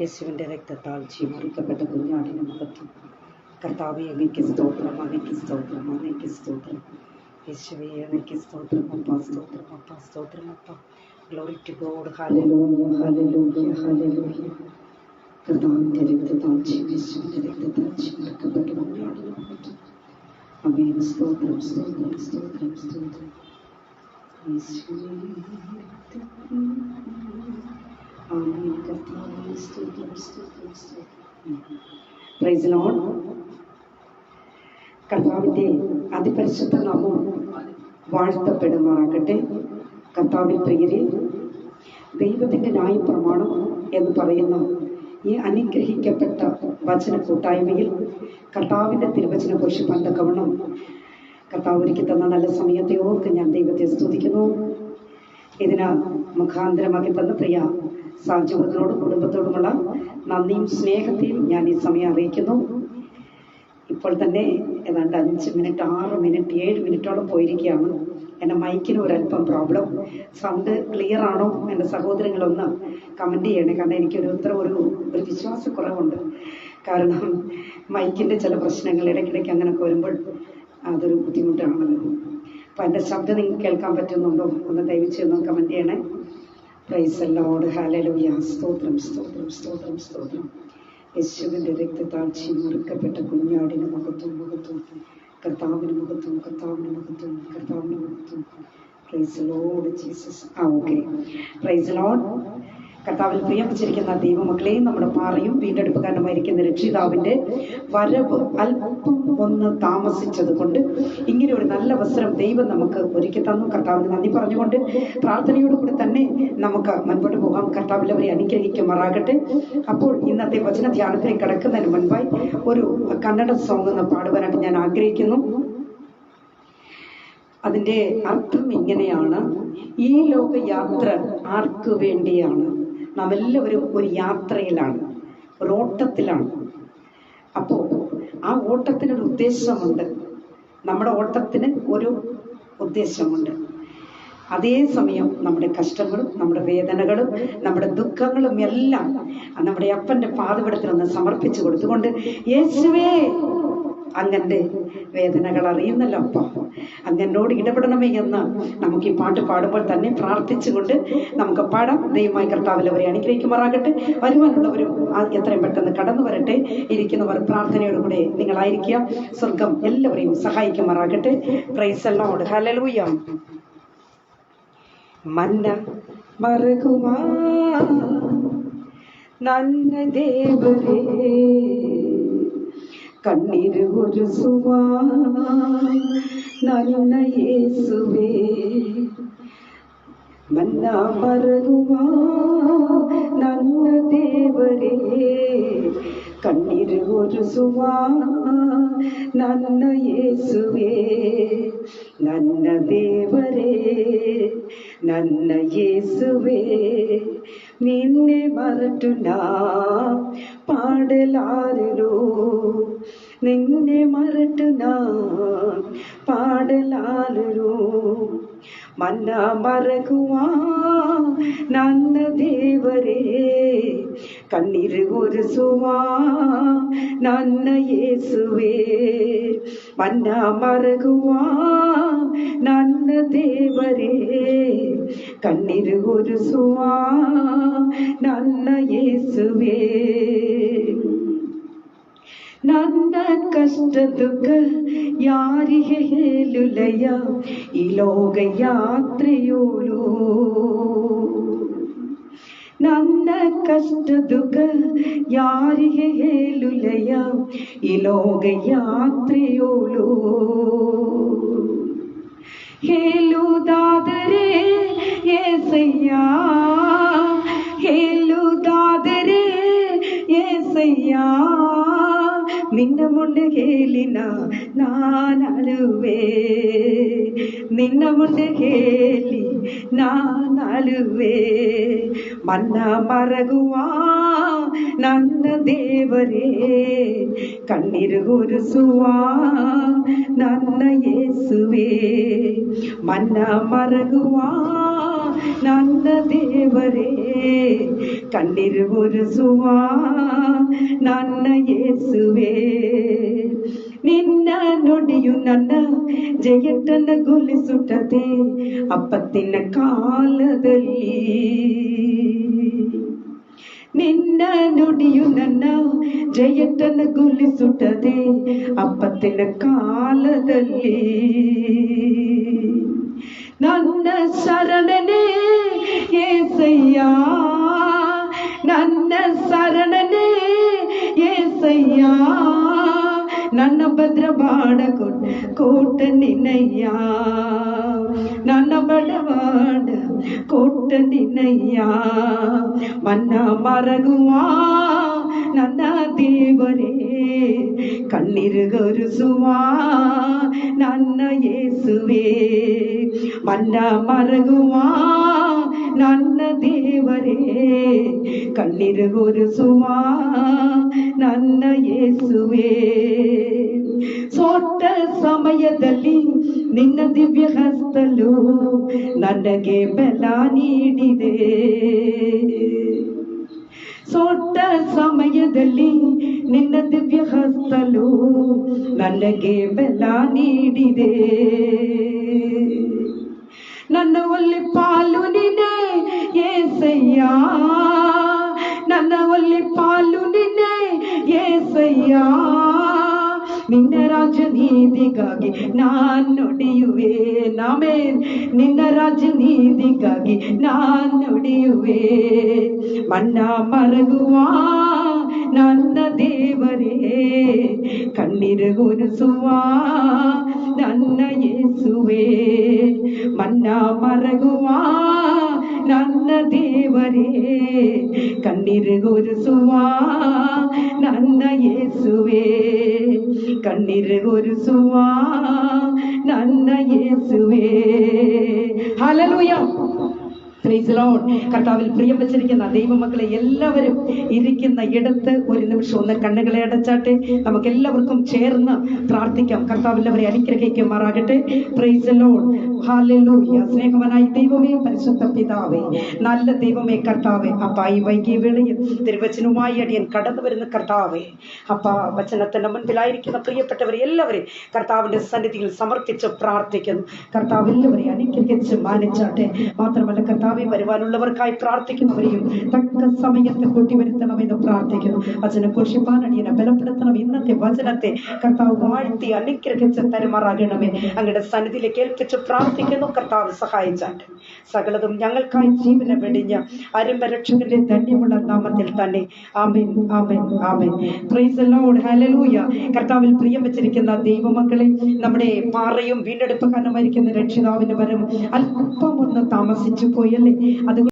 യേശുവിൻ്റെ രക്തത്താൽ ചീമറിക്കപ്പെട്ട കുഞ്ഞാടിന് മഹത്വം കർത്താവെ അങ്ങയ്ക്ക് സ്തോത്രം അങ്ങയ്ക്ക് സ്തോത്രം അങ്ങയ്ക്ക് സ്തോത്രം യേശുവെ അങ്ങയ്ക്ക് സ്തോത്രം അപ്പ സ്തോത്രം അപ്പ സ്തോത്രം അപ്പ glory to God hallelujah hallelujah hallelujah കർത്താവിൻ്റെ രക്തത്താൽ യേശുവിൻ്റെ രക്തത്താൽ ചീമറിക്കപ്പെട്ട കുഞ്ഞാടിന് മഹത്വം അമേൻ സ്തോത്രം സ്തോത്രം സ്തോത്രം സ്തോത്രം യേശുവേ രക്തത്തിൽ ആമേൻ കർത്താവേ സ്തോത്രം സ്തോത്രം സ്തോത്രം പ്രൈസ് ലോർഡ് കർത്താവിന്റെ അതിപരിശുദ്ധ നാമം വാഴ്ത്തപ്പെടുമാറാകട്ടെ. കർത്താവിൽ പ്രിയരെ ദൈവത്തിന്റെ ന്യായപ്രമാണം എന്ന് പറയുന്ന ഈ അനുഗ്രഹിക്കപ്പെട്ട വചന കൂട്ടായ്മയിൽ കർത്താവിന്റെ തിരുവചന കുറിച്ച് പന്തക്കവണ്ണം കർത്താവ് ഒരുക്കി തന്ന നല്ല സമയത്തെ ഓർക്ക് ഞാൻ ദൈവത്തെ സ്തുതിക്കുന്നു. ഇതിന് മുഖാന്തരമാക്കി തന്ന പ്രിയ സാജുവത്തിനോടും കുടുംബത്തോടുമുള്ള നന്ദിയും സ്നേഹത്തെയും ഞാൻ ഈ സമയം അറിയിക്കുന്നു. ഇപ്പോൾ തന്നെ ഏതാണ്ട് അഞ്ച് മിനിറ്റ് ആറ് മിനിറ്റ് ഏഴ് മിനിറ്റോളം പോയിരിക്കുകയാണ്. എന്റെ മൈക്കിന് ഒരല്പം പ്രോബ്ലം സൗണ്ട് ക്ലിയർ ആണോ? എന്റെ സഹോദരങ്ങളൊന്ന് കമന്റ് ചെയ്യണേ. കാരണം എനിക്കൊരു ഇത്ര ഒരു ഒരു വിശ്വാസക്കുറവുണ്ട്. കാരണം മൈക്കിന്റെ ചില പ്രശ്നങ്ങൾ ഇടയ്ക്കിടയ്ക്ക് അങ്ങനെയൊക്കെ വരുമ്പോൾ അതൊരു ബുദ്ധിമുട്ടാണല്ലോ. അപ്പം ശബ്ദം നിങ്ങൾക്ക് കേൾക്കാൻ പറ്റുന്നുണ്ടോ? ഒന്ന് ദയവിച്ച് ഒന്ന് കമന്റ് ചെയ്യണേ. പ്രൈസ് ലോഡ് ഹാലലൂയ സ്തോത്രം സ്തോത്രം സ്തോത്രം സ്തോത്രം. യേശുവിന്റെ രക്തത്താൽ മുറുക്കപ്പെട്ട കുഞ്ഞാടിന് മുഖത്തും മുഖത്തും കർത്താവിന് മുഖത്തും കർത്താവിന് മുഖത്തും കർത്താവിന് മുഖത്തും പ്രൈസ് ലോഡ് ജീസസ് ആ ഓക്കെ പ്രൈസ് ലോഡ് കർത്താവിൽ പ്രിയപ്പിച്ചിരിക്കുന്ന ദൈവമക്കളെയും ദൈവമക്കളെ നമ്മുടെ പാറയും വീണ്ടെടുപ്പുകാരനുമായിരിക്കുന്ന രക്ഷിതാവിന്റെ വരവ് അല്പം ഒന്ന് താമസിച്ചത് കൊണ്ട് ഇങ്ങനെ ഒരു നല്ല അവസരം ദൈവം നമുക്ക് ഒരുക്കി തന്നു. കർത്താവിന് നന്ദി പറഞ്ഞുകൊണ്ട് പ്രാർത്ഥനയോട് കൂടി തന്നെ നമുക്ക് മുൻപോട്ട് പോകാം. കർത്താവിൽ അവരെ അനുഗ്രഹിക്കുമാറാകട്ടെ. അപ്പോൾ ഇന്നത്തെ വചന ധ്യാനത്തിലേക്ക് കിടക്കുന്നതിന് മുൻപായി ഒരു കന്നഡ സോങ് ഒന്ന് പാടുവാനായിട്ട് ഞാൻ ആഗ്രഹിക്കുന്നു. അതിന്റെ അർത്ഥം ഇങ്ങനെയാണ്. ഈ ലോകയാത്ര ആർക്കു വേണ്ടിയാണ്? നാം എല്ലാവരും ഒരു യാത്രയിലാണ് ഒരു ഓട്ടത്തിലാണ്. അപ്പോൾ ആ ഓട്ടത്തിനൊരു ഉദ്ദേശമുണ്ട്. നമ്മുടെ ഓട്ടത്തിന് ഒരു ഉദ്ദേശമുണ്ട്. അതേസമയം നമ്മുടെ കഷ്ടങ്ങളും നമ്മുടെ വേദനകളും നമ്മുടെ ദുഃഖങ്ങളും എല്ലാം നമ്മുടെ അപ്പന്റെ പാതപടത്തിലൊന്ന് സമർപ്പിച്ചു കൊടുത്തുകൊണ്ട് യേശുവേ അങ്ങന്റെ വേദനകൾ അറിയുന്നല്ലോ അപ്പ അങ്ങനോട് ഇടപെടണമേ എന്ന് നമുക്ക് ഈ പാട്ട് പാടുമ്പോൾ തന്നെ പ്രാർത്ഥിച്ചുകൊണ്ട് നമുക്ക് പാടാം ദൈവമായി കർത്താവിൽ അവരെ അനുഗ്രഹിക്കുമാറാകട്ടെ വരുവാനുള്ളവരും ആ എത്രയും പെട്ടെന്ന് കടന്നു വരട്ടെ ഇരിക്കുന്നവർ പ്രാർത്ഥനയോടുകൂടെ നിങ്ങളായിരിക്കുക സ്വർഗം എല്ലാവരെയും സഹായിക്കുമാറാകട്ടെ പ്രൈസ് എല്ലാം ഹലലൂയ ಮನ್ನ ಮರಗುವ ನನ್ನ ದೇವರೇ கண்ணீர் ஒரு சுவா நான் இயேசுவே. மன்னா மறகுவா நன்ன தேவரே. கண்ணீர் ஒரு சுவா ನನ್ನ ಯೇಸುವೆ ನನ್ನ ದೇವರೇ ನನ್ನ ಯೇಸುವೆ ನಿನ್ನೆ ಮರೆತು ನಾ ಪಾಡಲಾರರು നിന്നെ മറട്ട് നാം പാടലാലരോ മന്ന മറകുവാ നല്ല ദേവരേ കണ്ണീർ ഒരുസുവാ നന്ന യേസുവേ മന്ന മറകുവാ നന്ന ദേവരേ കണ്ണീർ ഒരുസുവാ നന്ന യേസുവേ ನನ್ನ ಕಷ್ಟ ದುಃಖ ಯಾರಿಗೆ ಹೇಳುಲಯ ಈ ಲೋಕ ಯಾತ್ರೆಯೋಳು ನನ್ನ ಕಷ್ಟ ದುಃಖ ಯಾರಿಗೆ ಹೇಳುಲಯ ಈ ಲೋಕ ಯಾತ್ರೆಯೋಳು ಹೇಳುವುದಾದರೆ ನಾನಳುವೆ ನಿನ್ನ ಮುಂದೆ ಹೇಳಿ ನಾನಳುವೆ ಮನ್ನ ಮರಗುವ ನನ್ನ ದೇವರೇ ಕಣ್ಣೀರು ಗುರುಸುವ ನನ್ನ ಯೇಸುವೆ ಮನ್ನ ಮರಗುವ ನನ್ನ ದೇವರೇ ಕಣ್ಣೀರು ಒರೆಸುವ ನನ್ನ ಯೇಸುವೆ ನಿನ್ನ ನುಡಿಯು ನನ್ನ ಜಯಟನ ಗೊಲಿಸುತ್ತದೆ ಅಪ್ಪತ್ತಿನ ಕಾಲದಲ್ಲಿ ನಿನ್ನ ನುಡಿಯು ನನ್ನ ಜಯಟನ ಗೊಲಿಸುತ್ತದೆ ಅಪ್ಪತ್ತಿನ ಕಾಲದಲ್ಲಿ ನನ್ನ ಶರಣನೇ ಏಸಯ್ಯ ನನ್ನ ಶರಣನೇ ಏಸಯ್ಯ ನನ್ನ ಭದ್ರ ಬಾಡ ಕೋಟ ನಿನ್ನಯ್ಯ ನನ್ನ ಬಡವಾಡ ಕೋಟ ನಿನ್ನಯ್ಯ ಮನ್ನ ಮರಗುವ ನನ್ನ ದೇವರೇ ಕಣ್ಣೀರುಗರಿಸುವ ನನ್ನ ಯೇಸುವೆ ಮನ್ನ ಮರಗುವ ನನ್ನ ದೇವರೇ ಕಣ್ಣೀರುಗರಿಸುವ ನನ್ನ ಯೇಸುವೆ. ಸೊಟ್ಟ ಸಮಯದಲ್ಲಿ ನಿನ್ನ ದಿವ್ಯ ಹಸ್ತಲು ನನಗೆ ಬೆಲ ನೀಡಿದೆ. ಸೊಟ್ಟ ಸಮಯದಲ್ಲಿ ನಿನ್ನ ದಿವ್ಯ ಹಸ್ತಲು ನನಗೆ ಬೆಲ ನೀಡಿದೆ. ನನ್ನ ಒಲ್ಲಿ ಪಾಲು ನಿನ್ನೆ ಏಸಯ್ಯ ನನ್ನ ಒಲ್ಲಿ ಪಾಲು ನಿನ್ನೆ ಏಸಯ್ಯ ನಿನ್ನ ರಾಜನೀತಿಗಾಗಿ ನಾನು ನುಡಿಯುವೆ, ನಾಮೇ. ನಿನ್ನ ರಾಜನೀತಿಗಾಗಿ ನಾನು ನುಡಿಯುವೆ. ಮಣ್ಣ ಮರಗುವ ನನ್ನ ದೇವರೇ ಕಣ್ಣಿರುಗುರಿಸುವ ನನ್ನ ಯೇಸುವೆ ಮನ್ನ ಮರಗುವ ನನ್ನ ದೇವರೇ ಕಣ್ಣಿರುಗುರಿಸುವ ನನ್ನ ಯೇಸುವೆ ಕಣ್ಣಿರುಗುರಿಸುವ ನನ್ನ ಯೇಸುವೆ ಹಲಲುಯ കർത്താവിൽ പ്രിയം വെച്ചിരിക്കുന്ന ദൈവമക്കളെ എല്ലാവരും ഇരിക്കുന്ന ഇടത്ത് ഒരു നിമിഷം ഒന്ന് കണ്ണുകളെ അടച്ചാട്ടെ. നമുക്ക് എല്ലാവർക്കും ചേർന്ന് പ്രാർത്ഥിക്കാം. കർത്താവിൽ അവരെ അനുഗ്രഹിക്കുമാറാകട്ടെ. സ്നേഹമനായി ദൈവമേ പരിശുദ്ധ പിതാവേ നല്ല ദൈവമേ കർത്താവേ അപ്പ ഈ വൈകിയ വേളയിൽ തിരുവചനവുമായി അടിയൻ കടന്നു വരുന്ന കർത്താവേ അപ്പ വചനത്തിന്റെ മുൻപിലായിരിക്കുന്ന പ്രിയപ്പെട്ടവരെ എല്ലാവരെയും കർത്താവിന്റെ സന്നിധിയിൽ സമർപ്പിച്ച് പ്രാർത്ഥിക്കുന്നു. കർത്താവ് എല്ലാവരെയും അനുഗ്രഹിച്ച് മാനിച്ചാട്ടെ. മാത്രമല്ല കർത്താവെ വരുവാനുള്ളവർക്കായി പ്രാർത്ഥിക്കുന്നവരെയും തക്ക സമയത്ത് കൂട്ടിവരുത്തണമെന്ന് പ്രാർത്ഥിക്കുന്നു. വചന കുറിച്ച് അടിയനെ ബലപ്പെടുത്തണം ഇന്നത്തെ വചനത്തെ കർത്താവ് വാഴ്ത്തി അനുഗ്രഹിച്ച് തരുമാറാകണമേ. അങ്ങയുടെ സന്നിധിയിലേക്ക് ഏൽപ്പിച്ച് പ്രാർത്ഥിക്കുന്നു. കർത്താവ് സഹായിച്ചാട്ടെ. സകലതും ഞങ്ങൾക്കായി ജീവനെ വെടിഞ്ഞ അരുമ്പരക്ഷകന്റെ ധന്യമുള്ള നാമത്തിൽ തന്നെ. ആമേൻ ആമേൻ ആമേൻ. പ്രൈസ് ലോർഡ് ഹലലൂയ കർത്താവിൽ പ്രിയം വെച്ചിരിക്കുന്ന ദൈവമക്കളെ നമ്മുടെ പാറയും വീണ്ടെടുപ്പുകാരനുമായിരിക്കുന്ന രക്ഷിതാവിന്റെ വരം അല്പം ഒന്ന് താമസിച്ചു പോയല്ലേ അത്